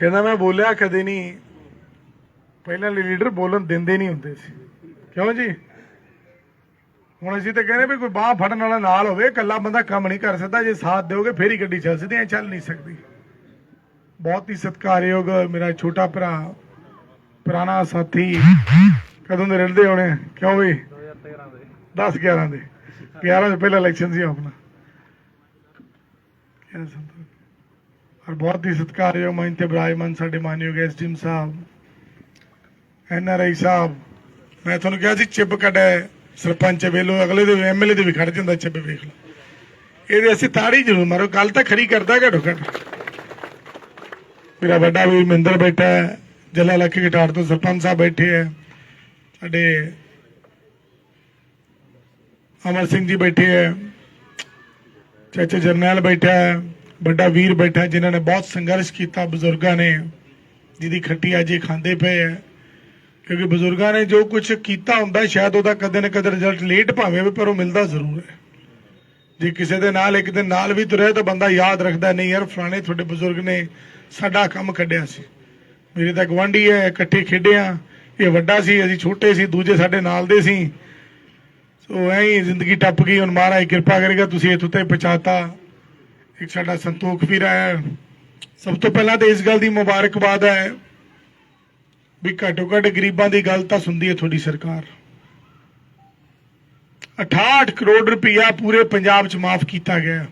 ਕਹਿੰਦਾ ਮੈਂ ਬੋਲਿਆ ਕਦੇ ਨਹੀਂ। ਪਹਿਲਾਂ ਲੀਡਰ ਬੋਲਣ ਦਿੰਦੇ ਨਹੀਂ ਹੁੰਦੇ ਸੀ। ਕਿਉਂ ਜੀ? ਹੁਣ ਅਸੀਂ ਤਾਂ ਕਹਿੰਦੇ ਵੀ ਕੋਈ ਬਾਹ ਫੜਨ ਵਾਲਾ ਨਾਲ ਹੋਵੇ, ਇਕੱਲਾ ਬੰਦਾ ਕੰਮ ਨਹੀਂ ਕਰ ਸਕਦਾ। ਜੇ ਸਾਥ ਦਿਓਗੇ, ਫੇਰ ਹੀ ਗੱਡੀ ਚੱਲ ਸਕਦੀ ਐ, ਚੱਲ ਨਹੀਂ ਸਕਦੀ। ਬਹੁਤ ਹੀ ਸਤਿਕਾਰਯੋਗ ਮੇਰਾ ਛੋਟਾ ਭਰਾ, ਪੁਰਾਣਾ ਸਾਥੀ। ਕਦੋਂ ਦੇ ਰਲਦੇ ਹੋਣੇ? ਕਿਉਂ ਵੀ 10 11 ਦੇ। 11 ਤੋਂ ਪਹਿਲਾਂ ਇਲੈਕਸ਼ਨ ਸੀ ਆਪਣਾ। ਕਿਆ ਸੰਤੋਖ ਔਰ ਬਹੁਤ ਹੀ ਸਤਿਕਾਰਯੋਗ ਮੰਚ ਤੇ ਬਰਾਜਮਾਨ ਸਾਡੇ ਮਾਨਯੋਗ ਐਸਡੀਐਮ ਸਾਹਿਬ ਐਨਆਰਆਈ ਸਾਹਿਬ। ਮੈਂ ਤੁਹਾਨੂੰ ਕਿਹਾ ਸੀ ਚਿੱਬ ਕੱਢਿਆ ਸਰਪੰਚ ਵੇਲੋ, ਅਗਲੇ ਦੇ ਐਮਐਲਏ ਦੇ ਵੀ ਖੜ ਜਾਂਦਾ ਚਿੱਬ ਵੇਖ ਲਓ। ਇਹਦੇ ਅਸੀਂ ਤਾੜੀ ਜ਼ਰੂਰ ਮਾਰੋ ਗੱਲ ਤਾਂ ਖੜੀ ਕਰਦਾ ਘੱਟੋ ਘੱਟ। ਮੇਰਾ ਵੱਡਾ ਵੀ ਮਹਿੰਦਰ ਬੈਠਾ ਹੈ, ਜੱਲਾ ਲੱਖੀ ਘਟਾੜ ਤੋਂ ਸਰਪੰਚ ਸਾਹਿਬ ਬੈਠੇ ਹੈ। ਸਾਡੇ ਅਮਰ ਸਿੰਘ ਜੀ ਬੈਠੇ ਹੈ, ਚਾਚਾ ਜਰਨੈਲ ਬੈਠਾ ਹੈ। ਵੱਡਾ ਵੀਰ ਬੈਠਾ ਹੈ, ਜਿਨ੍ਹਾਂ ਨੇ ਬਹੁਤ ਸੰਘਰਸ਼ ਕੀਤਾ ਬਜ਼ੁਰਗਾਂ ਨੇ ਜਿਹਦੀ ਖੱਟੀ ਅੱਜ ਇਹ ਖਾਂਦੇ ਪਏ ਹੈ ਕਿਉਂਕਿ ਬਜ਼ੁਰਗਾਂ ਨੇ ਜੋ ਕੁਝ ਕੀਤਾ ਹੁੰਦਾ ਸ਼ਾਇਦ ਉਹਦਾ ਕਦੇ ਨਾ ਕਦੇ ਰਿਜ਼ਲਟ ਲੇਟ ਭਾਵੇਂ ਹੋਵੇ ਪਰ ਉਹ ਮਿਲਦਾ ਜ਼ਰੂਰ ਹੈ। ਜੇ ਕਿਸੇ ਦੇ ਨਾਲ ਇੱਕ ਦਿਨ ਨਾਲ ਵੀ ਤੁਰਿਆ ਤਾਂ ਬੰਦਾ ਯਾਦ ਰੱਖਦਾ ਨਹੀਂ ਯਾਰ ਫਲਾਣੇ ਤੁਹਾਡੇ ਬਜ਼ੁਰਗ ਨੇ ਸਾਡਾ ਕੰਮ ਕੱਢਿਆ ਸੀ। ਮੇਰੇ ਤਾਂ ਗਵਾਂਢੀ ਹੈ ਇਕੱਠੇ ਖੇਡਿਆ ਇਹ ਵੱਡਾ ਸੀ ਅਸੀਂ ਛੋਟੇ ਸੀ ਦੂਜੇ ਸਾਡੇ ਨਾਲ ਦੇ ਸੀ। ਸੋ ਐਂ ਹੀ ਜ਼ਿੰਦਗੀ ਟੱਪ ਗਈ ਹੁਣ ਮਹਾਰਾਜ ਕਿਰਪਾ ਕਰੇਗਾ ਤੁਸੀਂ ਇੱਥੋਂ ਤੱਕ ਪਹੁੰਚਾਤਾ। ਇੱਕ ਸਾਡਾ ਸੰਤੋਖ ਵੀਰ ਹੈ। ਸਭ ਤੋਂ ਪਹਿਲਾਂ ਤਾਂ ਇਸ ਗੱਲ ਦੀ ਮੁਬਾਰਕਬਾਦ ਹੈ ਵੀ ਘੱਟੋ ਘੱਟ ਗਰੀਬਾਂ ਦੀ ਗੱਲ ਤਾਂ ਸੁਣਦੀ ਹੈ ਤੁਹਾਡੀ ਸਰਕਾਰ। 68 ਕਰੋੜ ਰੁਪਇਆ ਪੂਰੇ ਪੰਜਾਬ 'ਚ ਮਾਫ ਕੀਤਾ ਗਿਆ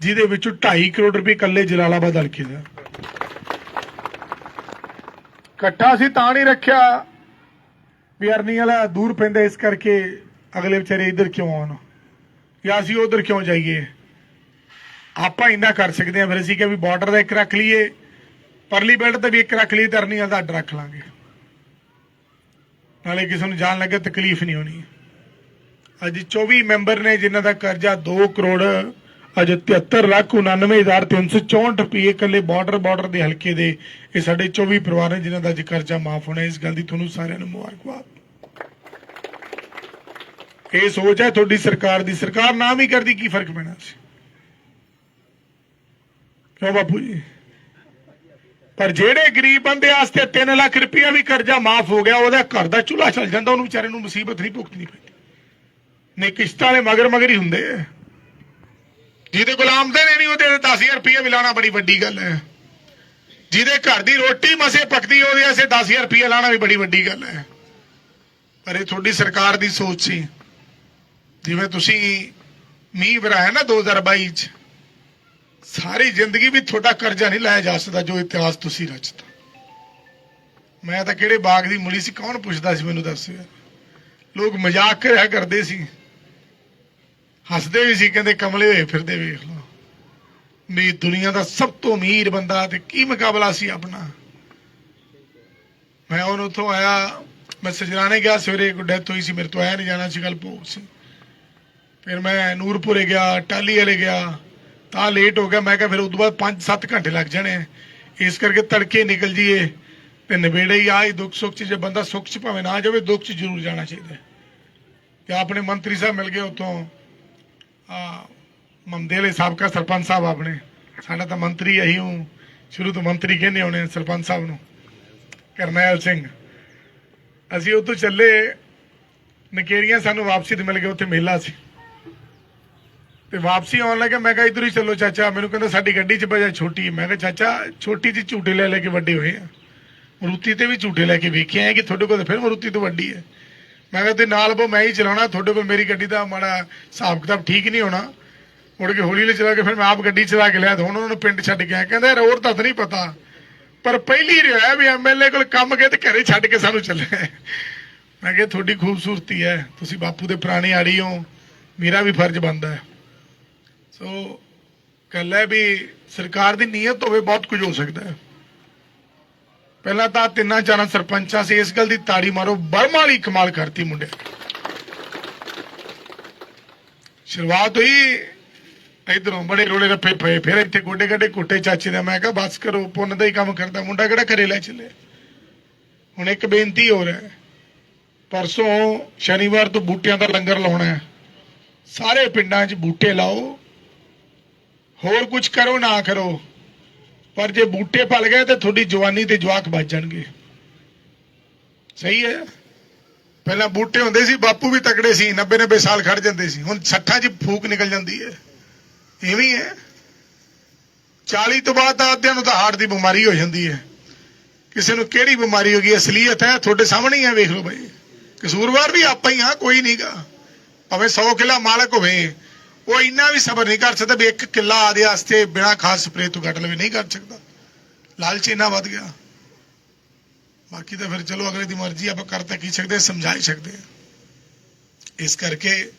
ਜਿਹਦੇ ਵਿੱਚੋਂ 2.5 ਕਰੋੜ ਰੁਪਏ ਇਕੱਲੇ ਜਲਾਲਾਬਾਦ ਹਲਕੇ ਦਾ ਇਕੱਠਾ ਸੀ ਤਾਂ ਨਹੀਂ ਰੱਖਿਆ ਵੀ ਅਰਨੀ ਵਾਲਾ ਦੂਰ ਪੈਂਦਾ ਇਸ ਕਰਕੇ ਅਗਲੇ ਵਿਚਾਰੇ ਇੱਧਰ ਕਿਉਂ ਆਉਣ ਜਾਂ ਅਸੀਂ ਉਧਰ ਕਿਉਂ ਜਾਈਏ। ਆਪਾਂ ਇੰਨਾ ਕਰ ਸਕਦੇ ਹਾਂ ਫਿਰ ਅਸੀਂ ਕਿ ਵੀ ਬਾਰਡਰ ਦਾ ਇੱਕ ਰੱਖ ਲਈਏ, ਪਰਲੀ ਬੈਲਟ ਤੇ ਵੀ ਇੱਕ ਰੱਖ ਲਈਏ ਤੇ ਦਾ ਅੱਡ ਰੱਖ ਲਾਂਗੇ। ਨਾਲੇ ਕਿਸੇ ਨੂੰ ਜਾਣ ਲੱਗੇ ਤਕਲੀਫ ਨਹੀਂ ਹੋਣੀ। ਅੱਜ 24 ਮੈਂਬਰ ਨੇ ਜਿਨ੍ਹਾਂ ਦਾ ਕਰਜ਼ਾ 2 ਕਰੋੜ, ਅੱਜ 73 ਲੱਖ 99364 ਰੁਪਏ ਇਕੱਲੇ ਬਾਰਡਰ ਬਾਰਡਰ ਦੇ ਹਲਕੇ ਦੇ ਇਹ ਸਾਡੇ 24 ਪਰਿਵਾਰ ਨੇ ਜਿਨ੍ਹਾਂ ਦਾ ਅੱਜ ਕਰਜ਼ਾ ਮਾਫ ਹੋਣਾ ਇਸ ਗੱਲ ਦੀ ਤੁਹਾਨੂੰ ਸਾਰਿਆਂ ਨੂੰ ਮੁਬਾਰਕਬਾਦ। ਇਹ ਸੋਚ ਹੈ ਤੁਹਾਡੀ ਸਰਕਾਰ ਦੀ। ਸਰਕਾਰ ਨਾ ਵੀ ਕਰਦੀ, ਕੀ ਫ਼ਰਕ ਪੈਣਾ ਸੀ? ਕਿਉਂ ਬਾਪੂ ਜੀ। ਪਰ ਜਿਹੜੇ ਗਰੀਬ ਬੰਦੇ ਵਾਸਤੇ 3 ਲੱਖ ਰੁਪਇਆ ਵੀ ਕਰਜ਼ਾ ਮਾਫ ਹੋ ਗਿਆ, ਉਹਦਾ ਘਰ ਦਾ ਚੁੱਲ੍ਹਾ ਚੱਲ ਜਾਂਦਾ, ਉਹਨੂੰ ਵਿਚਾਰੇ ਨੂੰ ਮੁਸੀਬਤ ਨਹੀਂ ਭੁਗਤਣੀ ਪੈਂਦੀ। ਨਹੀਂ ਕਿਸ਼ਤਾਂ ਵਾਲੇ ਮਗਰ ਮਗਰ ਹੀ ਹੁੰਦੇ ਆ। ਜਿਹਦੇ ਕੋਲ ਆਮਦਨ ਨਹੀਂ, ਉਹਦੇ 10000 ਰੁਪਏ ਵੀ ਲਾਣਾ ਬੜੀ ਵੱਡੀ ਗੱਲ ਹੈ। ਜਿਹਦੇ ਘਰ ਦੀ ਰੋਟੀ ਮਸੇ ਪੱਕਦੀ, ਉਹਦੇ ਵਾਸਤੇ 10000 ਰੁਪਏ ਲਾਣਾ ਵੀ ਬੜੀ ਵੱਡੀ ਗੱਲ ਹੈ। ਪਰ ਇਹ ਤੁਹਾਡੀ ਸਰਕਾਰ ਦੀ ਸੋਚ ਸੀ। ਜਿਵੇਂ ਤੁਸੀਂ ਮੀਂਹ ਵਰਾਇਆ ਨਾ 2022 ਚ ਸਾਰੀ ਜ਼ਿੰਦਗੀ ਵੀ ਤੁਹਾਡਾ ਕਰਜ਼ਾ ਨਹੀਂ ਲਾਇਆ ਜਾ ਸਕਦਾ ਜੋ ਇਤਿਹਾਸ ਤੁਸੀਂ ਰਚਤਾ। ਮੈਂ ਤਾਂ ਕਿਹੜੇ ਬਾਗ ਦੀ ਮੁਲੀ ਸੀ, ਕੌਣ ਪੁੱਛਦਾ ਸੀ ਮੈਨੂੰ ਦੱਸ। ਲੋਕ ਮਜ਼ਾਕ ਕਰਿਆ ਕਰਦੇ ਸੀ। ਹੱਸਦੇ ਵੀ ਸੀ, ਕਹਿੰਦੇ ਕਮਲੇ ਹੋਏ ਫਿਰਦੇ ਵੇਖ ਲਓ। ਵੀ ਦੁਨੀਆ ਦਾ ਸਭ ਤੋਂ ਅਮੀਰ ਬੰਦਾ ਤੇ ਕੀ ਮੁਕਾਬਲਾ ਸੀ ਆਪਣਾ। ਮੈਂ ਉਹਨੂੰ ਉੱਥੋਂ ਆਇਆ, ਮੈਂ ਸਜਰਾਣੇ ਗਿਆ, ਸਵੇਰੇ ਕੋਈ ਡੈਥ ਹੋਈ ਸੀ, ਮੇਰੇ ਤੋਂ ਆਇਆ ਨਹੀਂ ਜਾਣਾ ਸੀ ਗੱਲ ਭੋਗ ਸੀ। ਫਿਰ ਮੈਂ ਨੂਰਪੁਰੇ ਗਿਆ ਟਾਲੀ ਵਾਲੇ ਗਿਆ। ਤਾਂ ਲੇਟ ਹੋ ਗਿਆ, ਮੈਂ ਕਿਹਾ ਫਿਰ ਉਦੋਂ ਬਾਅਦ 5-7 ਘੰਟੇ ਲੱਗ ਜਾਣੇ। ਇਸ ਕਰਕੇ ਤੜਕੇ ਨਿਕਲ ਜੀਏ ਤੇ ਨਵੇੜੇ ਹੀ ਆਈ ਦੁੱਖ ਸੁੱਖ ਚ ਜੇ ਬੰਦਾ ਸੁੱਖ ਚ ਭਾਵੇਂ ਨਾ ਜਾਵੇ, ਦੁੱਖ ਚ ਜ਼ਰੂਰ ਜਾਣਾ ਚਾਹੀਦਾ। ਤੇ ਆਪਣੇ ਮੰਤਰੀ ਸਾਹਿਬ ਮਿਲ ਗਏ ਉਤੋਂ ਆ ਮਮਦੇ ਸਾਬਕਾ ਸਰਪੰਚ ਸਾਹਿਬ ਆਪਣੇ। ਸਾਡਾ ਤਾਂ ਮੰਤਰੀ ਇਹੀ ਹੂੰ। ਸ਼ੁਰੂ ਤੋਂ ਮੰਤਰੀ ਕਹਿੰਦੇ ਹੋਣੇ ਸਰਪੰਚ ਸਾਹਿਬ ਨੂੰ। ਕਰਨੈਲ ਸਿੰਘ। ਅਸੀਂ ਉੱਥੋਂ ਚੱਲੇ। ਨਕੇਰੀਆਂ ਸਾਨੂੰ ਵਾਪਸੀ ਤੇ ਮਿਲ ਗਏ, ਉੱਥੇ ਮੇਲਾ ਸੀ। ਤੇ ਵਾਪਸੀ ਆਉਣ ਲੱਗਾ, ਮੈਂ ਕਿਹਾ, ਇਧਰ ਹੀ ਚੱਲੋ ਚਾਚਾ। ਮੈਨੂੰ ਕਹਿੰਦਾ, ਸਾਡੀ ਗੱਡੀ 'ਚ ਬਜਾ ਛੋਟੀ। ਮੈਂ ਕਿਹਾ, ਚਾਚਾ, ਛੋਟੀ 'ਚ ਝੂਟੇ ਲੈ ਲੈ ਕੇ ਵੱਡੇ ਹੋਏ ਆ। ਮਰੂਤੀ ਤੇ ਵੀ ਝੂਟੇ ਲੈ ਕੇ ਵੇਖਿਆ ਹੈ ਕਿ ਤੁਹਾਡੇ ਕੋਲ ਤਾਂ ਫਿਰ ਮਰੂਤੀ ਤੋਂ ਵੱਡੀ ਹੈ। ਮੈਂ ਕਿਹਾ, ਤੇ ਨਾਲ ਬੋ, ਮੈਂ ਹੀ ਚਲਾਉਣਾ, ਤੁਹਾਡੇ ਕੋਲ ਮੇਰੀ ਗੱਡੀ ਦਾ ਮਾੜਾ ਹਿਸਾਬ ਕਿਤਾਬ ਠੀਕ ਨਹੀਂ ਹੋਣਾ। ਮੁੜ ਕੇ ਹੌਲੀ ਹੌਲੀ ਚਲਾ ਕੇ ਫਿਰ ਮੈਂ ਆਪ ਗੱਡੀ ਚਲਾ ਕੇ ਲਿਆ ਤਾਂ ਹੁਣ ਉਹਨਾਂ ਨੂੰ ਪਿੰਡ ਛੱਡ ਕੇ ਆਇਆ। ਕਹਿੰਦਾ ਰੋਡ ਤਾਂ ਨਹੀਂ ਪਤਾ। ਪਰ ਪਹਿਲੀ ਰਿਹਾ ਵੀ ਐਮਐਲਏ ਕੋਲ ਕੰਮ ਗਏ ਤੇ ਘਰੇ ਛੱਡ ਕੇ ਸਾਨੂੰ ਚੱਲੇ। ਮੈਂ ਕਿਹਾ, ਤੁਹਾਡੀ ਖੂਬਸੂਰਤੀ ਹੈ। ਤੁਸੀਂ ਬਾਪੂ ਦੇ ਪੁਰਾਣੇ ਆੜੀ ਹੋ। ਮੇਰਾ ਵੀ ਫਰਜ਼ ਬਣਦਾ ਹੈ। ਸੋ ਗੱਲ ਹੈ ਵੀ ਸਰਕਾਰ ਦੀ ਨੀਅਤ ਹੋਵੇ ਬਹੁਤ ਕੁਝ ਹੋ ਸਕਦਾ ਹੈ। ਪਹਿਲਾਂ ਤਾਂ ਤਿੰਨਾਂ ਚਾਰਾਂ ਸਰਪੰਚਾਂ ਸੀ ਇਸ ਗੱਲ ਦੀ ਤਾੜੀ ਮਾਰੋ ਬਰਮਾ ਵਾਲੀ ਕਮਾਲ ਕਰਤੀ ਮੁੰਡੇ ਸ਼ੁਰੂਆਤ ਹੋਈ, ਇਧਰੋਂ ਬੜੇ ਰੋਲੇ ਰੱਪੇ ਪਏ, ਫਿਰ ਇੱਥੇ ਗੋਡੇ ਗੱਡੇ ਕੁੱਟੇ ਚਾਚੇ ਦਾ, ਮੈਂ ਕਿਹਾ, ਬਸ ਕਰੋ, ਪੁੰਨ ਦਾ ਹੀ ਕੰਮ ਕਰਦਾ ਮੁੰਡਾ ਕਿਹੜਾ ਘਰੇ ਲੈ ਚੱਲੇ ਹੁਣ ਇੱਕ ਬੇਨਤੀ ਹੋ ਰਿਹਾ ਪਰਸੋਂ ਸ਼ਨੀਵਾਰ ਤੋਂ ਬੂਟਿਆਂ ਦਾ ਲੰਗਰ ਲਾਉਣਾ ਹੈ। ਸਾਰੇ ਪਿੰਡਾਂ 'ਚ ਬੂਟੇ ਲਾਓ ਹੋਰ ਕੁਝ ਕਰੋ, ਨਾ ਕਰੋ। ਪਰ ਜੇ ਬੂਟੇ ਫਲ ਗਏ ਤੇ ਤੁਹਾਡੀ ਜਵਾਨੀ ਤੇ ਜਵਾਕ ਬਚ ਜਾਣਗੇ। ਸਹੀ ਹੈ। ਪਹਿਲਾਂ ਬੂਟੇ ਹੁੰਦੇ ਸੀ, ਬਾਪੂ ਵੀ ਤਕੜੇ ਸੀ 90 90 ਸਾਲ ਖੜ ਜਾਂਦੇ ਸੀ। ਹੁਣ 60 ਚ ਫੂਕ ਨਿਕਲ ਜਾਂਦੀ ਹੈ। ਇਵੇਂ ਹੈ 40 ਤੋਂ ਬਾਅਦ ਤਾਂ ਅੱਧਿਆਂ ਨੂੰ ਤਾਂ ਹਾਰਟ ਦੀ ਬਿਮਾਰੀ ਹੋ ਜਾਂਦੀ ਹੈ। ਕਿਸੇ ਨੂੰ ਕਿਹੜੀ ਬਿਮਾਰੀ ਹੋ ਗਈ, ਅਸਲੀਅਤ ਹੈ, ਤੁਹਾਡੇ ਸਾਹਮਣੇ ਹੀ ਹੈ, ਵੇਖ ਲਓ ਭਾਈ ਕਸੂਰਵਾਰ ਵੀ ਆਪਾਂ ਹੀ ਹਾਂ, ਕੋਈ ਨਹੀਂਗਾ ਭਾਵੇਂ 100 ਕਿੱਲਾ ਮਾਲਕ ਹੋਵੇ ਉਹ ਇੰਨਾ ਵੀ ਸਬਰ ਨਹੀਂ ਕਰ ਸਕਦਾ ਵੀ ਇੱਕ ਕਿੱਲਾ ਆਦੇ ਵਾਸਤੇ ਬਿਨਾ ਖਾਸ ਸਪਰੇ ਤੋਂ ਕੱਟ ਲਵੇ ਨਹੀਂ ਕਰ ਸਕਦਾ। ਲਾਲਚ ਇੰਨਾ ਵੱਧ ਗਿਆ। ਬਾਕੀ ਤਾਂ ਫਿਰ ਚਲੋ ਅਗਲੇ ਦੀ ਮਰਜ਼ੀ ਆਪਾਂ ਕਰ ਤਾਂ ਕੀ ਸਕਦੇ ਹਾਂ, ਸਕਦੇ ਇਸ ਕਰਕੇ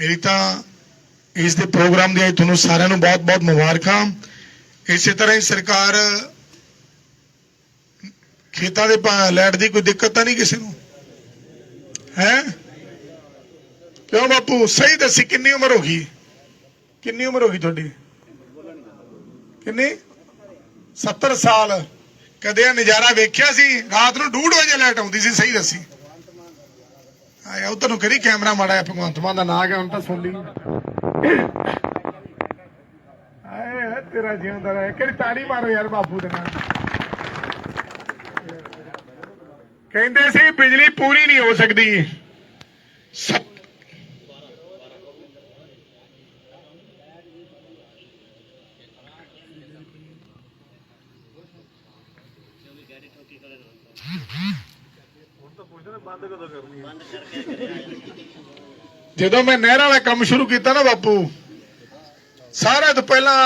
ਮੇਰੀ ਤਾਂ ਇਸ ਦੇ ਪ੍ਰੋਗਰਾਮ ਦੇ ਅੱਜ ਤੁਹਾਨੂੰ ਸਾਰਿਆਂ ਨੂੰ ਬਹੁਤ ਬਹੁਤ ਮੁਬਾਰਕਾਂ। ਇਸੇ ਤਰ੍ਹਾਂ ਹੀ ਸਰਕਾਰ ਖੇਤਾਂ ਦੇ ਲੈਟ ਦੀ ਕੋਈ ਦਿੱਕਤ ਤਾਂ ਨਹੀਂ ਕਿਸੇ ਨੂੰ? ਹੈ? ਕਿਉਂ ਬਾਪੂ? ਸਹੀ ਦੱਸੀ, ਕਿੰਨੀ ਉਮਰ ਹੋ ਗਈ? ਕਿੰਨੀ ਉਮਰ ਹੋ ਗਈ ਤੁਹਾਡੀ? ਕਿੰਨੀ? 70 ਸਾਲ। ਕਦੇ ਨਜ਼ਾਰਾ ਵੇਖਿਆ ਸੀ? ਰਾਤ ਨੂੰ 2:30 ਵਜੇ ਲਾਈਟ ਆਉਂਦੀ ਸੀ, ਸਹੀ ਦੱਸੀ। ਆਇਆ ਉਧਰ ਨੂੰ ਕਰੀ ਕੈਮਰਾ ਮਾੜਾ ਭਗਵੰਤ ਮਾਨ ਦਾ ਨਾਂ ਆ ਗਿਆ, ਹੁਣ ਤਾਂ ਸੁਣ ਲਈ। ਆਏ ਤੇਰਾ ਜਿਉਂਦਾ ਰਹੇ। ਕਿਹੜੀ ਤਾੜੀ ਮਾਰੋ ਯਾਰ ਬਾਪੂ ਦੇ ਨਾਲ। ਕਹਿੰਦੇ ਸੀ, ਬਿਜਲੀ ਪੂਰੀ ਨਹੀਂ ਹੋ ਸਕਦੀ ਸੱਤ ਜਦੋਂ ਮੈਂ ਨਹਿਰ ਵਾਲਾ ਕੰਮ ਸ਼ੁਰੂ ਕੀਤਾ ਨਾ ਬਾਪੂ ਸਾਰਾ ਤੋਂ ਪਹਿਲਾਂ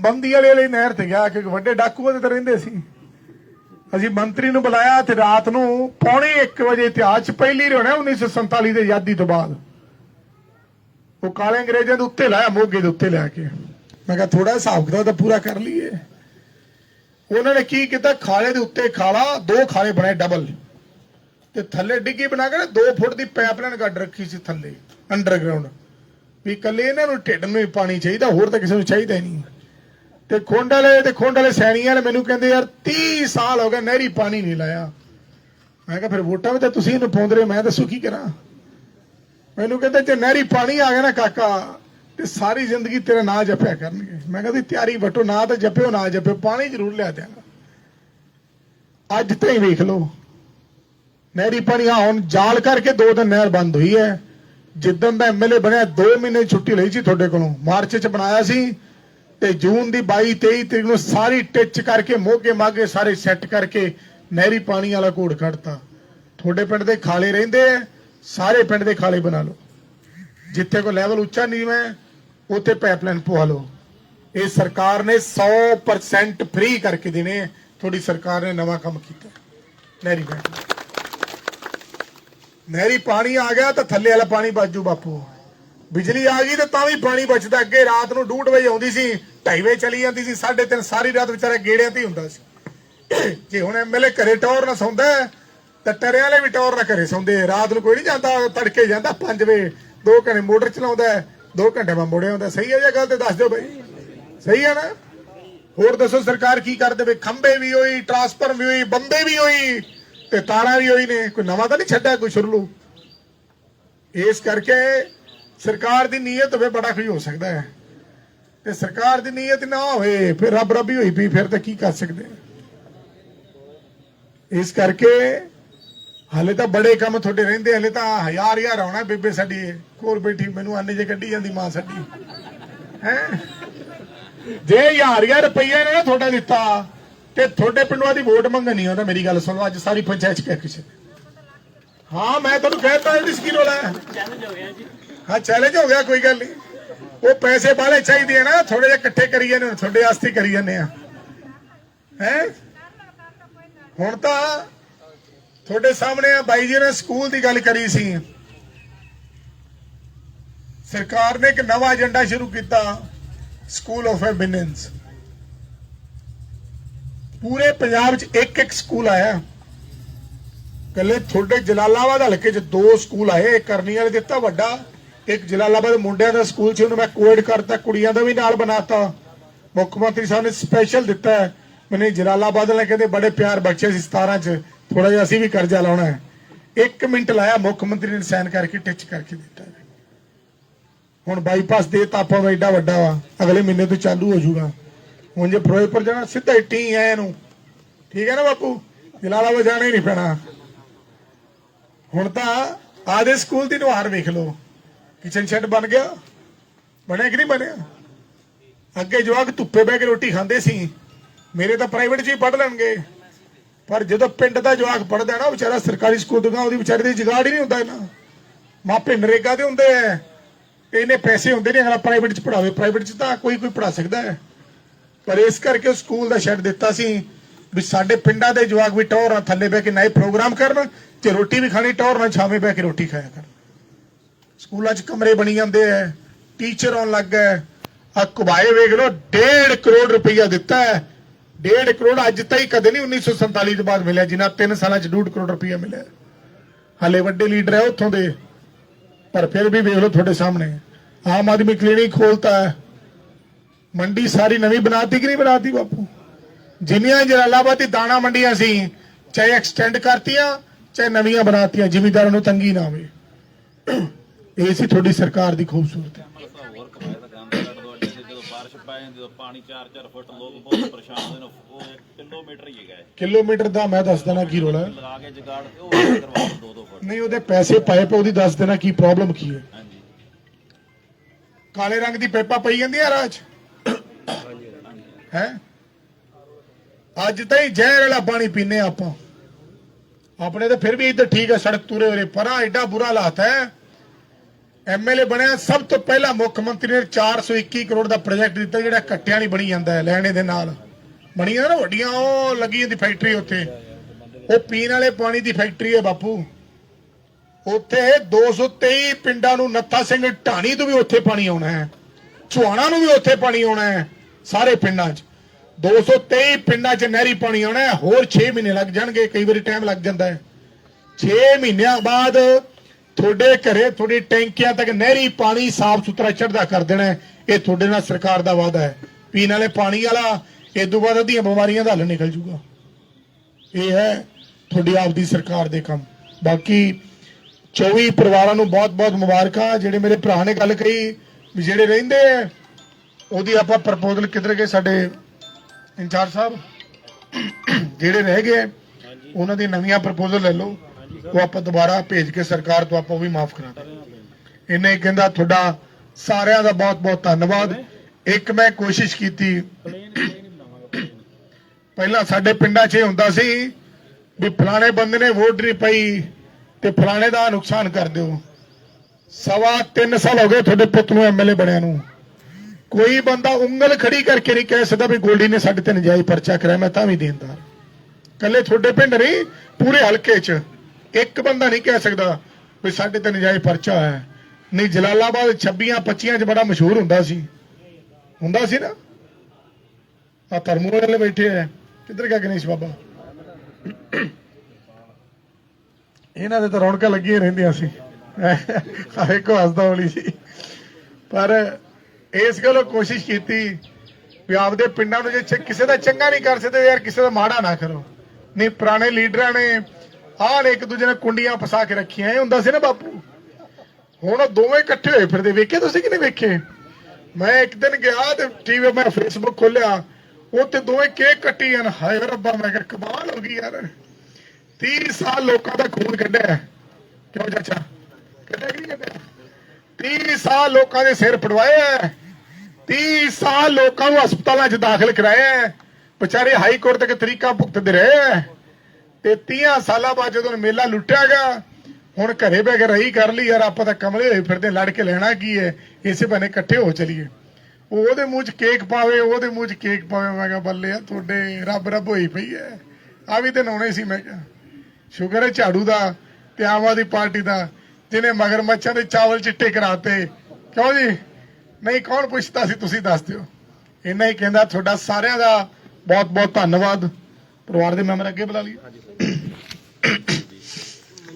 ਬੰਦੀ ਵਾਲੇ ਵਾਲੀ ਨਹਿਰ ਤੇ ਗਿਆ ਕਿ ਵੱਡੇ ਡਾਕੂ ਉਹਦੇ ਤੇ ਰਹਿੰਦੇ ਸੀ। ਅਸੀਂ ਮੰਤਰੀ ਨੂੰ ਬੁਲਾਇਆ ਤੇ ਰਾਤ ਨੂੰ ਪੌਣੇ 1 ਵਜੇ ਇਤਿਹਾਸ ਚ ਪਹਿਲੀ ਹੋਣਾ 1947 ਦੇ ਆਜ਼ਾਦੀ ਤੋਂ ਬਾਅਦ। ਉਹ ਕਾਲੇ ਅੰਗਰੇਜ਼ਾਂ ਦੇ ਉੱਤੇ ਲਾਇਆ, ਮੋਗੇ ਦੇ ਉੱਤੇ ਲੈ ਕੇ। ਮੈਂ ਕਿਹਾ ਥੋੜਾ ਹਿਸਾਬ ਕਿਤਾਬ ਤਾਂ ਪੂਰਾ ਕਰ ਲਈਏ। ਉਹਨਾਂ ਨੇ ਕੀ ਕੀਤਾ? ਖਾਲੇ ਦੇ ਉੱਤੇ ਖਾਲਾ, ਦੋ ਖਾਲੇ ਬਣਾਏ ਡਬਲ ਤੇ ਥੱਲੇ ਡਿੱਗੀ ਬਣਾ ਕੇ 2 ਫੁੱਟ ਦੀ ਪਾਈਪਲਾਈਨ ਕੱਢ ਰੱਖੀ ਸੀ ਥੱਲੇ ਅੰਡਰਗਰਾਉਂਡ ਵੀ ਕੱਲੇ ਇਹਨਾਂ ਨੂੰ ਢਿੱਡ ਨੂੰ ਹੀ ਪਾਣੀ ਚਾਹੀਦਾ, ਹੋਰ ਤਾਂ ਕਿਸੇ ਨੂੰ ਚਾਹੀਦਾ ਹੀ ਨਹੀਂ। ਤੇ ਖੁੰਡ ਵਾਲੇ ਤੇ ਖੁੰਡ ਵਾਲੇ ਸੈਣੀਆਂ ਨੇ ਮੈਨੂੰ ਕਹਿੰਦੇ, ਯਾਰ 30 ਸਾਲ ਹੋ ਗਏ ਨਹਿਰੀ ਪਾਣੀ ਨਹੀਂ ਲਾਇਆ। ਮੈਂ ਕਿਹਾ, ਫਿਰ ਵੋਟਾਂ ਵੀ ਤਾਂ ਤੁਸੀਂ ਇਹਨੂੰ ਪਾਉਂਦੇ ਰਹੇ, ਮੈਂ ਦੱਸੋ ਕੀ ਕਰਾਂ? ਮੈਨੂੰ ਕਹਿੰਦੇ, ਜੇ ਨਹਿਰੀ ਪਾਣੀ ਆ ਗਿਆ ਨਾ ਕਾਕਾ ਤੇ ਸਾਰੀ ਜ਼ਿੰਦਗੀ ਤੇਰਾ ਨਾਂ ਜਪਿਆ ਕਰਨਗੇ। ਮੈਂ ਕਹਿੰਦੀ ਤਿਆਰੀ ਵਟੋ ਨਾ ਤਾਂ ਜਪਿਓ, ਨਾ ਜਪਿਓ, ਪਾਣੀ ਜ਼ਰੂਰ ਲਿਆ ਦਿਆਂਗਾ। ਅੱਜ ਤੇ ਹੀ ਵੇਖ ਲਓ। ਨਹਿਰੀ ਪਾਣੀ ਆ, ਹੁਣ ਜਾਲ ਕਰਕੇ ਦੋ ਦਿਨ ਨਹਿਰ ਬੰਦ ਹੋਈ ਹੈ। ਜਿੱਦਣ ਦਾ ਐਮਐਲਏ ਬਣਿਆ 2 ਮਹੀਨੇ ਛੁੱਟੀ ਲਈ ਸੀ ਤੁਹਾਡੇ ਕੋਲੋਂ। ਮਾਰਚ ਚ ਬਣਾਇਆ ਸੀ ਤੇ ਜੂਨ ਦੀ 22 23 ਤਰੀਕ ਨੂੰ ਸਾਰੀ ਟਿੱਚ ਕਰਕੇ, ਮੋਗੇ ਮਾਗੇ ਸਾਰੇ ਸੈੱਟ ਕਰਕੇ ਨਹਿਰੀ ਪਾਣੀ ਵਾਲਾ ਕੋਡ ਕੱਢਤਾ। ਤੁਹਾਡੇ ਪਿੰਡ ਦੇ ਖਾਲੇ ਰਹਿੰਦੇ ਆ, ਸਾਰੇ ਪਿੰਡ ਦੇ ਖਾਲੇ ਬਣਾ ਲਓ। ਜਿੱਥੇ ਕੋਈ ਲੈਵਲ ਉੱਚਾ ਨਹੀਂ ਹੈ ਉੱਥੇ ਪਾਈਪਲਾਈਨ ਪਵਾ ਲਓ। ਇਹ ਸਰਕਾਰ ਨੇ 100% ਫ੍ਰੀ ਕਰਕੇ ਦੇਣੇ ਤੁਹਾਡੀ ਸਰਕਾਰ ਨੇ ਨਵਾਂ ਕੰਮ ਕੀਤਾ। ਨਹਿਰੀ ਪਾਣੀ। ਨਹਿਰੀ ਪਾਣੀ ਆ ਗਿਆ ਤਾਂ ਥੱਲੇ ਵਾਲਾ ਪਾਣੀ ਬਚੂ ਬਾਪੂ। ਬਿਜਲੀ ਆ ਗਈ ਤਾਂ ਤਾਂ ਵੀ ਪਾਣੀ ਬਚਦਾ। ਅੱਗੇ ਰਾਤ ਨੂੰ 2:30 ਵਜੇ ਆਉਂਦੀ ਸੀ 2:30 ਵਜੇ ਚਲੀ ਜਾਂਦੀ ਸੀ 3:30 ਸਾਰੀ ਰਾਤ ਵਿਚਾਰਾ ਗੇੜਿਆਂ ਤੇ ਹੁੰਦਾ ਸੀ। ਜੇ ਹੁਣ ਐਮਐਲਏ ਘਰੇ ਟੌਰ ਨਾ ਸੌਂਦਾ, ਤਾਂ ਟਰੇ ਵਾਲੇ ਵੀ ਟੌਰ ਨਾ ਘਰੇ ਸੌਂਦੇ। ਰਾਤ ਨੂੰ ਕੋਈ ਨਹੀਂ ਜਾਂਦਾ, ਤੜਕੇ ਜਾਂਦਾ 5 ਵਜੇ। 2 ਘੰਟੇ ਮੋਟਰ ਚਲਾਉਂਦਾ। 2 ਘੰਟੇ ਬਾਅਦ ਮੁੜਿਆ ਹੁੰਦਾ ਸਹੀ ਹੈ ਜਾਂ ਗੱਲ ਦੱਸ ਦਿਓ ਬਈ। ਸਹੀ ਹੈ ਨਾ? ਹੋਰ ਦੱਸੋ ਸਰਕਾਰ ਕੀ ਕਰ ਦੇਵੇ? ਖੰਭੇ ਵੀ ਹੋਈ ਟਰਾਂਸਫਾਰਮ ਵੀ ਹੋਈ ਬੰਦੇ ਵੀ ਹੋਈ ਤੇ ਤਾਰਾਂ ਵੀ ਹੋਈ ਨੇ। ਕੋਈ ਨਵਾਂ ਤਾਂ ਨਹੀਂ ਛੱਡਿਆ, ਕੋਈ ਸ਼ੁਰਲੂ ਇਸ ਕਰਕੇ ਸਰਕਾਰ ਦੀ ਨੀਅਤ ਹੋਵੇ, ਬੜਾ ਕੁਝ ਹੋ ਸਕਦਾ ਹੈ। ਤੇ ਸਰਕਾਰ ਦੀ ਨੀਅਤ ਨਾ ਹੋਵੇ, ਫਿਰ ਰੱਬ ਰੱਬੀ ਹੋਈ ਵੀ, ਫਿਰ ਤਾਂ ਕੀ ਕਰ ਸਕਦੇ ਇਸ ਕਰਕੇ ਹਲੇ ਤਾਂ ਬੜੇ ਕੰਮ ਤੁਹਾਡੇ ਰਹਿੰਦੇ, ਹਲੇ ਤਾਂ ਹਜ਼ਾਰ ਹਜ਼ਾਰ ਆਉਣਾ ਬੇਬੇ ਸਾਡੀ। ਕੋਲ ਬੈਠੀ, ਮੈਨੂੰ ਆਨੇ ਜੇ ਕੱਢੀ ਜਾਂਦੀ ਮਾਂ ਸਾਡੀ। ਹੈ? ਜੇ ਹਜ਼ਾਰ ਹਜ਼ਾਰ ਰੁਪਈਆ ਨੇ ਤੁਹਾਡਾ ਦਿੱਤਾ, ਤੇ ਤੁਹਾਡੇ ਪਿੰਡੋਂ ਦੀ ਵੋਟ ਮੰਗਣੀ ਹੁੰਦਾ ਮੇਰੀ ਗੱਲ ਸੁਣੋ, ਅੱਜ ਸਾਰੀ ਪੰਚਾਇਤ ਕਹਿ ਕਿਸੇ ਹਾਂ, ਮੈਂ ਤੁਹਾਨੂੰ ਕਹਿਤਾ ਇਹਦੀ ਕੀ ਰੋਲਾ ਹੈ ਹਾਂ ਚੈਲੰਜ ਹੋ ਗਿਆ, ਕੋਈ ਗੱਲ ਨਹੀਂ। ਉਹ ਪੈਸੇ ਬਾਲੇ ਚਾਹੀਦੇ ਆ ਨਾ ਥੋੜੇ ਜਿਹਾ ਇਕੱਠੇ ਕਰੀ ਜਾਂਦੇ ਤੁਹਾਡੇ ਵਾਸਤੇ ਕਰੀ ਜਾਂਦੇ ਆ। ਹੈ? ਹੁਣ ਤਾਂ ਤੁਹਾਡੇ ਸਾਹਮਣੇ ਆ ਬਾਈ ਜੀ ਨੇ ਸਕੂਲ ਦੀ ਗੱਲ ਕਰੀ ਸੀ। ਸਰਕਾਰ ਨੇ ਇੱਕ ਨਵਾਂ ਏਜੰਡਾ ਸ਼ੁਰੂ ਕੀਤਾ ਸਕੂਲ ਆਫ ਐਬੀਨੈਂਸ ਪੂਰੇ ਪੰਜਾਬ 'ਚ ਇੱਕ ਇੱਕ ਸਕੂਲ ਆਇਆ। ਕੱਲੇ ਤੁਹਾਡੇ ਜਲਾਲਾਬਾਦ ਹਲਕੇ 'ਚ ਦੋ ਸਕੂਲ ਆਏ, ਇੱਕ ਕਰਨੀ ਵਾਲੇ ਦਿੱਤਾ ਵੱਡਾ, ਇੱਕ ਜਲਾਲਾਬਾਦ ਮੁੰਡਿਆਂ ਦਾ ਸਕੂਲ ਸੀ, ਉਹਨੂੰ ਮੈਂ ਕੋਐਡ ਕਰਤਾ, ਕੁੜੀਆਂ ਦਾ ਵੀ ਨਾਲ ਬਣਾਤਾ। ਮੁੱਖ ਮੰਤਰੀ ਸਾਹਿਬ ਨੇ ਸਪੈਸ਼ਲ ਦਿੱਤਾ ਹੈ। ਮੈਨੂੰ ਜਲਾਲਾਬਾਦ ਵਾਲੇ ਕਹਿੰਦੇ ਬੜੇ ਪਿਆਰ ਬਖਸ਼ੇ ਸੀ 17 'ਚ। ਥੋੜਾ ਜਿਹਾ ਅਸੀਂ ਵੀ ਕਰਜ਼ਾ ਲਾਉਣਾ ਹੈ। ਇੱਕ ਮਿੰਟ ਲਾਇਆ, ਮੁੱਖ ਮੰਤਰੀ ਨੇ ਸਾਈਨ ਕਰਕੇ ਟਿਚ ਕਰਕੇ ਦਿੱਤਾ। ਹੁਣ ਬਾਈਪਾਸ ਦੇ ਤਾਂ ਆਪਾਂ ਨੂੰ ਐਡਾ ਵੱਡਾ ਵਾ, ਅਗਲੇ ਮਹੀਨੇ ਤੋਂ ਚਾਲੂ ਹੋ ਜਾਊਗਾ। ਹੁਣ ਜੇ ਫਿਰੋਜ਼ਪੁਰ ਜਾਣਾ, ਸਿੱਧਾ ਹੀ ਟੀ ਐ ਨੂੰ। ਠੀਕ ਹੈ ਨਾ ਬਾਪੂ? ਜਲਾਲਾਬਾਦ ਜਾਣਾ ਹੀ ਨਹੀਂ ਪੈਣਾ। ਹੁਣ ਤਾਂ ਆਦੇ ਸਕੂਲ ਦੀ ਨੁਹਾਰ ਵੇਖ ਲਓ। ਕਿਚਨ ਸ਼ੈੱਡ ਬਣ ਗਿਆ। ਬਣਿਆ ਕਿ ਨਹੀਂ ਬਣਿਆ? ਅੱਗੇ ਜਵਾਕ ਧੁੱਪੇ ਬਹਿ ਕੇ ਰੋਟੀ ਖਾਂਦੇ ਸੀ। ਮੇਰੇ ਤਾਂ ਪ੍ਰਾਈਵੇਟ 'ਚ ਹੀ ਪੜ ਲੈਣਗੇ। ਪਰ ਜਦੋਂ ਪਿੰਡ ਦਾ ਜਵਾਕ ਪੜਦਾ ਨਾ ਵਿਚਾਰਾ ਸਰਕਾਰੀ ਸਕੂਲ ਤੋਂ ਉਹਦੀ ਵਿਚਾਰੇ ਦੀ ਜਗਾੜ ਹੀ ਨਹੀਂ ਹੁੰਦਾ ਇਹਨਾਂ ਮਾਪੇ ਨਰੇਗਾ ਦੇ ਹੁੰਦੇ ਐ। ਇਹਨੇ ਪੈਸੇ ਹੁੰਦੇ ਨੇ ਅਗਲਾ ਪ੍ਰਾਈਵੇਟ 'ਚ ਪੜਾਵੇ ਪ੍ਰਾਈਵੇਟ 'ਚ ਤਾਂ ਕੋਈ ਕੋਈ ਪੜਾ ਸਕਦਾ ਹੈ ਪਰ ਇਸ ਕਰਕੇ ਸਕੂਲ ਦਾ ਸ਼ੈੱਡ ਦਿੱਤਾ ਸੀ ਵੀ ਸਾਡੇ ਪਿੰਡਾਂ ਦੇ ਜਵਾਕ ਵੀ ਟੌਰ ਨਾਲ ਥੱਲੇ ਬਹਿ ਕੇ ਨਾਈ ਪ੍ਰੋਗਰਾਮ ਕਰਨ ਤੇ ਰੋਟੀ ਵੀ ਖਾਣੀ ਟੌਰ ਨਾਲ ਛਾਵੇਂ ਬਹਿ ਕੇ ਰੋਟੀ ਖਾਇਆ ਕਰਨ। ਸਕੂਲਾਂ 'ਚ ਕਮਰੇ ਬਣੀ ਜਾਂਦੇ ਐ। ਟੀਚਰ ਆਉਣ ਲੱਗ ਗਏ। ਆ ਕੁਬਾਏ ਵੇਖ ਲੋ 1.5 ਕਰੋੜ ਰੁਪਈਆ ਦਿੱਤਾ ਹੈ 1.5 ਕਰੋੜ ਅੱਜ ਤਾਈਂ ਕਦੇ ਨਹੀਂ 1947 ਤੋਂ ਬਾਅਦ ਮਿਲਿਆ ਜਿੰਨਾ 3 ਸਾਲਾਂ 'ਚ 1.5 ਕਰੋੜ ਰੁਪਇਆ ਮਿਲਿਆ। ਹਲੇ ਵੱਡੇ ਲੀਡਰ ਹੈ ਉੱਥੋਂ ਦੇ, ਪਰ ਫਿਰ ਵੀ ਵੇਖ ਲਓ ਤੁਹਾਡੇ ਸਾਹਮਣੇ। ਆਮ ਆਦਮੀ ਕਲੀਨਿਕ ਖੋਲਤਾ ਹੈ। ਮੰਡੀ ਸਾਰੀ ਨਵੀਂ ਬਣਾਤੀ ਕਿ ਨਹੀਂ ਬਣਾਤੀ ਬਾਪੂ? ਜਿੰਨੀਆਂ ਜਲਾਲਾਬਾਦ ਦੀ ਦਾਣਾ ਮੰਡੀਆਂ ਸੀ, ਚਾਹੇ ਐਕਸਟੈਂਡ ਕਰਤੀਆਂ, ਚਾਹੇ ਨਵੀਆਂ ਬਣਾਤੀਆਂ, ਜ਼ਿਮੀਦਾਰਾਂ ਨੂੰ ਤੰਗੀ ਨਾ ਆਵੇ ਇਹ ਸੀ ਤੁਹਾਡੀ ਸਰਕਾਰ ਦੀ ਖੂਬਸੂਰਤੀ। ਬਾਰਿਸ਼ ਪੈ ਜਾਂਦੀ ਜਦੋਂ ਪਾਣੀ 4-4 ਫੁੱਟ ਲੋਕ ਬਹੁਤ ਪਰੇਸ਼ਾਨ ਹੁੰਦੇ ਨੇ ਉਹ ਇੱਕ ਕਿਲੋਮੀਟਰ ਹੀ ਹੈਗਾ ਹੈ। ਕਿਲੋਮੀਟਰ ਦਾ ਮੈਂ ਦੱਸ ਦੇਣਾ ਕੀ ਰੋਲਾ ਹੈ? ਲਗਾ ਕੇ ਜਗਾੜ ਤੇ ਉਹ ਕਰਵਾ ਦੋ 2-2 ਫੁੱਟ। ਨਹੀਂ ਉਹਦੇ ਪੈਸੇ ਪਾਏ ਪਏ ਉਹਦੀ ਦੱਸ ਦੇਣਾ ਕੀ ਪ੍ਰੋਬਲਮ ਕੀ ਹੈ? ਹਾਂਜੀ। ਕਾਲੇ ਰੰਗ ਦੀ ਪੇਪਾ ਪਈ ਜਾਂਦੀ ਆ ਰਾਜ ਹੈ? ਅੱਜ ਤਾਈਂ ਜ਼ਹਿਰ ਵਾਲਾ ਪਾਣੀ ਪੀਨੇ ਆਪਾਂ। ਆਪਣੇ ਤਾਂ ਫਿਰ ਵੀ ਇੱਧਰ ਠੀਕ ਹੈ ਸੜਕ ਤੁਰੇ ਹੋਰੇ ਪਰਾਂ ਐਡਾ ਬੁਰਾ ਹਾਲਾਤ ਹੈ। ਐਮਐਲਏ ਬਣਿਆ, ਸਭ ਤੋਂ ਪਹਿਲਾਂ ਮੁੱਖ ਮੰਤਰੀ ਨੇ 421 ਕਰੋੜ ਦਾ ਪ੍ਰੋਜੈਕਟ ਦਿੱਤਾ, ਜਿਹੜਾ ਕੱਟਿਆ ਨਹੀਂ ਬਣੀ ਜਾਂਦਾ, ਲੈਣੇ ਦੇ ਨਾਲ। ਬਣੀ ਨਾ ਵੱਡੀਆਂ, ਉਹ ਲੱਗੀ ਜਾਂਦੀ ਫੈਕਟਰੀ ਉੱਥੇ। ਉਹ ਪੀਣ ਵਾਲੇ ਪਾਣੀ ਦੀ ਫੈਕਟਰੀ ਹੈ ਬਾਪੂ। ਉੱਥੇ 223 ਪਿੰਡਾਂ ਨੂੰ ਨੱਥਾ ਸਿੰਘ ਢਾਣੀ ਤੋਂ ਵੀ ਉੱਥੇ ਪਾਣੀ ਆਉਣਾ ਹੈ। ਚੁਹਾਣਾ ਨੂੰ ਵੀ ਉੱਥੇ ਪਾਣੀ ਆਉਣਾ ਹੈ, ਸਾਰੇ ਪਿੰਡਾਂ 'ਚ। 223 ਪਿੰਡਾਂ 'ਚ ਨਹਿਰੀ ਪਾਣੀ ਆਉਣਾ ਹੈ, ਹੋਰ 6 ਮਹੀਨੇ ਲੱਗ ਜਾਣਗੇ, ਕਈ ਵਾਰੀ ਟਾਈਮ ਲੱਗ ਜਾਂਦਾ ਹੈ। 6 ਮਹੀਨਿਆਂ ਬਾਅਦ ਤੁਹਾਡੇ ਘਰੇ ਤੁਹਾਡੀ ਟੈਂਕੀਆਂ ਤੱਕ ਨਹਿਰੀ ਪਾਣੀ ਸਾਫ਼ ਸੁਥਰਾ ਚੜਦਾ ਕਰ ਦੇਣਾ। ਇਹ ਤੁਹਾਡੇ ਨਾਲ ਸਰਕਾਰ ਦਾ ਵਾਅਦਾ ਹੈ। ਪੀਣ ਵਾਲੇ ਪਾਣੀ ਵਾਲਾ ਇਹ ਤੋਂ ਬਾਅਦ ਅੱਧੀਆਂ ਬਿਮਾਰੀਆਂ ਦਾ ਹੱਲ ਨਿਕਲ ਜੂਗਾ। ਇਹ ਹੈ ਤੁਹਾਡੀ ਆਪਦੀ ਸਰਕਾਰ ਦੇ ਕੰਮ। ਬਾਕੀ 24 ਪਰਿਵਾਰਾਂ ਨੂੰ ਬਹੁਤ-ਬਹੁਤ ਮੁਬਾਰਕਾਂ। ਜਿਹੜੇ ਮੇਰੇ ਭਰਾ ਨੇ ਗੱਲ ਕਹੀ ਵੀ ਜਿਹੜੇ ਰਹਿੰਦੇ ਆ ਉਹਦੀ ਆਪਾਂ ਪ੍ਰਪੋਜ਼ਲ ਕਿੱਧਰ ਗਏ? ਸਾਡੇ ਇੰਚਾਰਜ ਸਾਹਿਬ ਜਿਹੜੇ ਰਹਿ ਗਏ ਉਹਨਾਂ ਦੀ ਨਵੀਆਂ ਪ੍ਰਪੋਜ਼ਲ ਲੈ ਲਓ। ਉਹ ਆਪਾਂ ਦੁਬਾਰਾ ਭੇਜ ਕੇ ਸਰਕਾਰ ਤੋਂ ਆਪਾਂ ਉਹ ਵੀ ਮਾਫ ਕਰਾ ਦਾਂਗੇ ਇਹਨੇ ਕਹਿੰਦਾ ਤੁਹਾਡਾ ਸਾਰਿਆਂ ਦਾ ਬਹੁਤ-ਬਹੁਤ ਧੰਨਵਾਦ। ਇੱਕ ਮੈਂ ਕੋਸ਼ਿਸ਼ ਕੀਤੀ। ਪਹਿਲਾਂ ਸਾਡੇ ਪਿੰਡਾਂ 'ਚ ਇਹ ਹੁੰਦਾ ਸੀ ਵੀ ਫਲਾਣੇ ਬੰਦੇ ਨੇ ਵੋਟ ਨਹੀਂ ਪਈ ਤੇ ਫਲਾਣੇ ਦਾ ਨੁਕਸਾਨ ਕਰ ਦਿਓ। ਸਵਾ 3 ਸਾਲ ਹੋ ਗਏ ਤੁਹਾਡੇ ਪੁੱਤ ਨੂੰ ਐਮਐਲਏ ਬਣਿਆ ਨੂੰ। ਕੋਈ ਬੰਦਾ ਉਂਗਲ ਖੜੀ ਕਰਕੇ ਨਹੀਂ ਕਹਿ ਸਕਦਾ ਵੀ ਗੋਲਡੀ ਨੇ ਸਾਡੇ ਤੇ ਨਜਾਇਜ਼ ਪਰਚਾ ਕਰਾਇਆ, ਮੈਂ ਤਾਂ ਵੀ ਦੇਣਦਾਰ। ਕੱਲੇ ਤੁਹਾਡੇ ਪਿੰਡ ਨਹੀਂ, ਪੂਰੇ ਹਲਕੇ 'ਚ। ਇੱਕ ਬੰਦਾ ਨਹੀਂ ਕਹਿ ਸਕਦਾ ਵੀ ਸਾਡੇ ਤੇ ਨਜਾਇਜ਼ ਪਰਚਾ ਹੈ। ਨਹੀਂ, ਜਲਾਲਾਬਾਦ 26 25 'ਚ ਬੜਾ ਮਸ਼ਹੂਰ ਹੁੰਦਾ ਸੀ। ਹੁੰਦਾ ਸੀ ਨਾ? ਆ ਧਰਮੂ ਵਾਲੇ ਬੈਠੇ ਆ। ਕਿੱਧਰ ਗਿਆ ਗਣੇਸ਼ ਬਾਬਾ? ਇਹਨਾਂ ਦੇ ਤਾਂ ਰੌਣਕਾਂ ਲੱਗੀਆਂ ਰਹਿੰਦੀਆਂ ਸੀ। ਆਏ ਕੋ ਹੱਸਦਾ ਹੋਲੀ ਸੀ। ਪਰ ਇਸ ਗੱਲੋਂ ਕੋਸ਼ਿਸ਼ ਕੀਤੀ ਵੀ ਆਪਦੇ ਪਿੰਡਾਂ ਨੂੰ ਜੇ ਕਿਸੇ ਦਾ ਚੰਗਾ ਨਹੀਂ ਕਰ ਸਕਦੇ ਯਾਰ, ਕਿਸੇ ਦਾ ਮਾੜਾ ਨਾ ਕਰੋ। ਨਹੀਂ, ਪੁਰਾਣੇ ਲੀਡਰਾਂ ਨੇ ਆਹ ਇੱਕ ਦੂਜੇ ਨੇ ਕੁੰਡੀਆਂ ਫਸਾ ਕੇ ਰੱਖੀਆਂ, ਇਹ ਹੁੰਦਾ ਸੀ ਨਾ ਬਾਪੂ। ਹੁਣ ਉਹ ਦੋਵੇਂ ਇਕੱਠੇ ਹੋਏ ਫਿਰਦੇ। ਵੇਖੇ ਤੁਸੀਂ ਕਿ ਨਹੀਂ ਵੇਖੇ? ਮੈਂ ਇੱਕ ਦਿਨ ਗਿਆ ਤੇ ਟੀਵੀ ਮੈਂ ਫੇਸਬੁੱਕ ਖੋਲਿਆ ਉਹ ਦੋਵੇਂ ਕੇਕ ਕੱਟੀ ਜਾਣ ਹਾਏ ਰੱਬਾ, ਮੈਂ ਕਿਹਾ ਕਮਾਲ ਹੋ ਗਈ ਯਾਰ। 30 ਸਾਲ ਲੋਕਾਂ ਦਾ ਖੂਨ ਕੱਢਿਆ। ਹੈ। ਕਿਉਂ ਚਾਚਾ? ਕੱਢਿਆ ਕਿ ਨਹੀਂ ਕੱਢਿਆ? 30 ਸਾਲ ਲੋਕਾਂ ਦੇ ਸਿਰ ਪੜਵਾਏ ਹੈ 30 ਸਾਲ ਲੋਕਾਂ ਨੂੰ ਹਸਪਤਾਲਾਂ 'ਚ ਦਾਖਲ ਕਰਾਇਆ ਹੈ ਵਿਚਾਰੇ ਹਾਈ ਕੋਰਟ ਤੱਕ ਤਰੀਕਾ ਭੁਗਤਦੇ ਰਹੇ ਹੈ ਤੇ 30 ਸਾਲਾਂ ਬਾਅਦ ਜਦੋਂ ਮੇਲਾ ਲੁੱਟਿਆ ਗਿਆ, ਹੁਣ ਘਰੇ ਬਹਿ ਕੇ ਰਹੀ ਕਰ ਲਈ, ਯਾਰ ਆਪਾਂ ਤਾਂ ਕਮਲੇ ਹੋਏ ਫਿਰਦੇ, ਲੜ ਕੇ ਲੈਣਾ ਕੀ ਹੈ? ਇਸੇ ਬਹਾਨੇ ਇਕੱਠੇ ਹੋ ਚਲੀਏ। ਉਹ ਉਹਦੇ ਮੂੰਹ 'ਚ ਕੇਕ ਪਾਵੇ, ਉਹਦੇ ਮੂੰਹ 'ਚ ਕੇਕ ਪਾਵੇ, ਮੈਂ ਕਿਹਾ ਬੱਲੇ ਆ, ਤੁਹਾਡੇ ਰੱਬ ਰੱਬ ਹੋਈ ਪਈ ਹੈ। ਆ ਵੀ ਤੇ ਨਾਉਣੇ ਸੀ, ਮੈਂ ਕਿਹਾ। ਸ਼ੁਕਰ ਹੈ ਝਾੜੂ ਦਾ ਤੇ ਆਮ ਆਦਮੀ ਪਾਰਟੀ ਦਾ, ਜਿਹਨੇ ਮਗਰਮੱਛਾਂ ਦੇ ਚਾਵਲ ਚਿੱਟੇ ਕਰਾਤੇ। ਕਿਉਂ ਜੀ? ਨਹੀਂ, ਕੌਣ ਪੁੱਛਦਾ ਸੀ, ਤੁਸੀਂ ਦੱਸ ਦਿਓ। ਇੰਨਾ ਹੀ ਕਹਿੰਦਾ, ਤੁਹਾਡਾ ਸਾਰਿਆਂ ਦਾ ਬਹੁਤ ਬਹੁਤ ਧੰਨਵਾਦ। ਪਰਿਵਾਰ ਦੇ ਮੈਂਬਰ ਅੱਗੇ ਬੁਲਾ ਲਈਏ।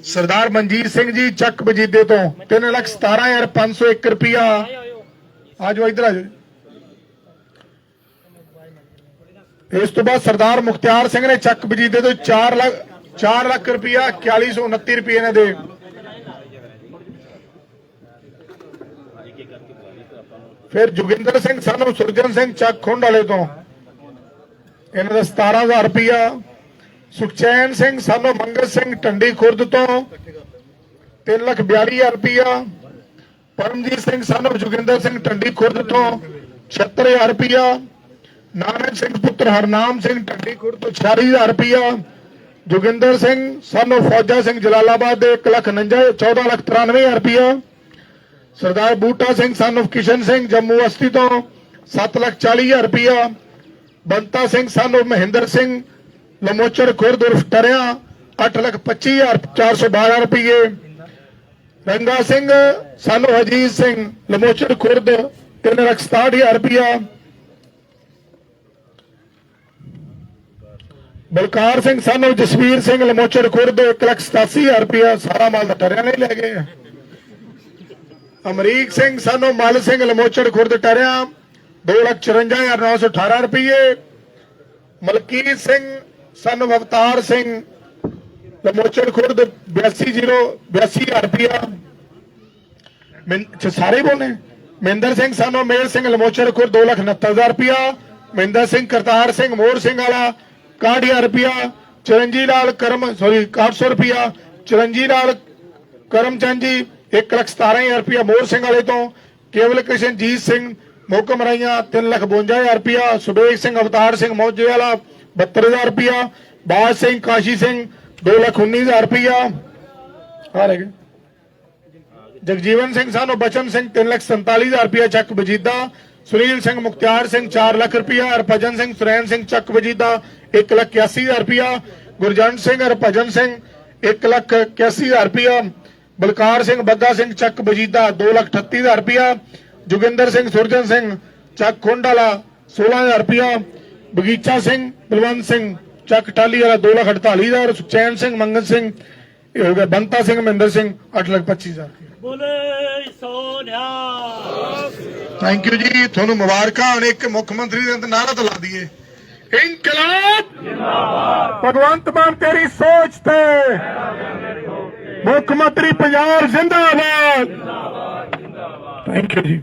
ਸਰਦਾਰ ਮਨਜੀਤ ਸਿੰਘ ਜੀ ਚੱਕ ਬਜੀਦੇ ਤੋਂ 317501 ਰੁਪਿਆ ਆਜੋ ਇੱਧਰ ਆਜੋ ਇਸ ਤੋਂ ਬਾਅਦ ਸਰਦਾਰ ਮੁਖਤਿਆਰ ਸਿੰਘ ਨੇ ਚੱਕ ਬਜੀਦੇ ਤੋਂ 4 ਲੱਖ 4 ਲੱਖ ਰੁਪਿਆ 4129 ਰੁਪਏ ਇਹਨਾਂ ਦੇ। ਫਿਰ ਜੋਗਿੰਦਰ ਸਿੰਘ ਸਾਨੂੰ ਸੁਰਜਨ ਸਿੰਘ ਚੱਕ ਖੁੰਡ ਵਾਲੇ ਤੋਂ ਇਹਨਾਂ ਦਾ 17000 ਰੁਪਇਆ ਸੁਖਚੈਨ ਸਿੰਘ ਸਾਨੂੰ ਮੰਗਲ ਸਿੰਘ, ਟੰਡੀ ਖੁਰਦ ਤੋਂ 342000 ਰੁਪਇਆ ਪਰਮਜੀਤ ਸਿੰਘ ਸਾਨੂੰ ਜੋਗਿੰਦਰ ਸਿੰਘ, ਟੰਡੀ ਖੁਰਦ ਤੋਂ 76000 ਰੁਪਇਆ ਨਾਨਕ ਸਿੰਘ, ਪੁੱਤਰ ਹਰਨਾਮ ਸਿੰਘ, ਟੰਡੀ ਖੁਰਦ ਤੋਂ 46000 ਰੁਪਇਆ ਜੋਗਿੰਦਰ ਸਿੰਘ ਸਾਨੂੰ ਫੌਜਾ ਸਿੰਘ, ਜਲਾਲਾਬਾਦ ਦੇ 1 ਲੱਖ 14 ਲੱਖ 93000 ਰੁਪਇਆ ਸਰਦਾਰ ਬੂਟਾ ਸਿੰਘ ਸਾਨੂੰ ਕਿਸ਼ਨ ਸਿੰਘ, ਜੰਮੂ ਅਸਤੀ ਤੋਂ 7 ਲੱਖ 40000 ਰੁਪਇਆ ਬੰਤਾ ਸਿੰਘ, ਸਾਨੂੰ ਮਹਿੰਦਰ ਸਿੰਘ, ਲਮੋਚਰ ਖੁਰਦ ਉਰਫ ਟਰਿਆ 8 ਲੱਖ 25412 412 ਰੁਪਏ ਰੰਗਾ ਸਿੰਘ, ਸਾਨੂੰ ਹਜੀਤ ਸਿੰਘ, ਲਮੋਚਰ ਖੁਰਦ 3 ਲੱਖ 67000 ਰੁਪਇਆ ਬਲਕਾਰ ਸਿੰਘ, ਸਾਨੂੰ ਜਸਵੀਰ ਸਿੰਘ, ਲਮੋਚਰ ਖੁਰਦ 1 ਲੱਖ 87000 ਰੁਪਇਆ ਸਾਰਾ ਮਾਲ ਤਾਂ ਟਰਿਆ ਨਹੀਂ ਲੈ ਗਏ ਅਮਰੀਕ ਸਿੰਘ, ਸਾਨੂੰ ਮਲ ਸਿੰਘ ਲਮੋਚੜ ਖੁਰਦ ਟਰਿਆ। 254918 ਰੁਪਏ ਮਲਕੀਤ ਸਿੰਘ ਸਾਨੂੰ ਅਵਤਾਰ ਸਿੰਘ ਲਮੋਚੜ ਖੁਰਦ 82082000 ਰੁਪਇਆ ਮਿੰ- ਅੱਛਾ, ਸਾਰੇ ਹੀ ਬੋਲਨੇ? ਮਹਿੰਦਰ ਸਿੰਘ ਸਾਨੂੰ ਮੇਰ ਸਿੰਘ ਲਮੋਚੜ ਖੁਰਦ 269000 ਰੁਪਇਆ ਮਹਿੰਦਰ ਸਿੰਘ ਕਰਤਾਰ ਸਿੰਘ ਮੋਹਰ ਸਿੰਘ ਵਾਲਾ 61000 ਰੁਪਇਆ ਚਰਨਜੀ ਲਾਲ ਕਰਮ ਸੌਰੀ 800 ਰੁਪਇਆ ਚਰਨਜੀ ਲਾਲ ਕਰਮਚੰਦ ਜੀ 1 ਲੱਖ 17000 ਰੁਪਇਆ ਮੋਹਰ ਸਿੰਘ ਵਾਲੇ ਤੋਂ। ਕੇਵਲ ਕ੍ਰਿਸ਼ਨ ਜੀਤ ਸਿੰਘ ਮੋਕਮ ਰਾਈਆਂ 3 ਲੱਖ 52000 ਰੁਪਇਆ। ਸੁਬੇਗ ਸਿੰਘ, ਅਵਤਾਰ ਸਿੰਘ, ਮੌਜੇ ਵਾਲਾ 72000 ਰੁਪਇਆ। ਬਾਜ ਸਿੰਘ, ਕਾਸ਼ੀ ਸਿੰਘ 2 ਲੱਖ 19000 ਰੁਪਇਆ। ਆ ਰਹੇ ਜਗਜੀਵਨ ਸਿੰਘ ਸਾਨੂੰ, ਬਚਨ ਸਿੰਘ 3 ਲੱਖ 47000 ਰੁਪਇਆ ਚੱਕ ਵਜੀਦਾ। ਸੁਨੀਲ ਸਿੰਘ, ਮੁਖਤਿਆਰ ਸਿੰਘ 4 ਲੱਖ ਰੁਪਇਆ। ਹਰਭਜਨ ਸਿੰਘ ਸੁਰੈਨ ਸਿੰਘ ਚੱਕ ਵਜੀਦਾ 1 ਲੱਖ 81000 ਰੁਪਇਆ। ਗੁਰਜੰਟ ਸਿੰਘ, ਹਰਭਜਨ ਸਿੰਘ 1 ਲੱਖ 81000 ਰੁਪਇਆ। ਬਲਕਾਰ ਸਿੰਘ, ਬੱਗਾ ਸਿੰਘ ਚੱਕ ਵਜੀਦਾ 2 ਲੱਖ 38000 ਰੁਪਇਆ। ਜੋਗਿੰਦਰ ਸਿੰਘ ਸੁਰਜਨ ਸਿੰਘ ਚੱਕ ਖੁੰਡ ਵਾਲਾ 16000 ਰੁਪਇਆ ਬਗੀਚਾ ਸਿੰਘ ਬਲਵੰਤ ਸਿੰਘ ਚੱਕ ਟਾਲੀ ਵਾਲਾ 2 ਲੱਖ 48000 ਸੁਚੈਨ ਸਿੰਘ ਮੰਗਲ ਸਿੰਘ ਇਹ ਹੋ ਗਿਆ ਬੰਤਾ ਸਿੰਘ ਮਹਿੰਦਰ ਸਿੰਘ 8 ਲੱਖ 25000 ਰੁਪਇਆ ਬੋਲੇ ਸੋਨਿਆ ਥੈਂਕ ਯੂ ਜੀ। ਤੁਹਾਨੂੰ ਮੁਬਾਰਕਾਂ ਹੁਣ ਇੱਕ ਮੁੱਖ ਮੰਤਰੀ ਦੇ ਅੰਦਰ ਨਾਰਾ ਤਾਂ ਲਾ ਦਈਏ। ਇਨਕਲਾਬ! ਜਿੰਦਾਬਾਦ। ਭਗਵੰਤ ਮਾਨ ਤੇਰੀ ਸੋਚ ਤੇ ਮੁੱਖ ਮੰਤਰੀ ਪੰਜਾਬ ਜਿੰਦਾਬਾਦ! ਜਿੰਦਾਬਾਦ ਜਿੰਦਾਬਾਦ। ਥੈਂਕ ਯੂ ਜੀ।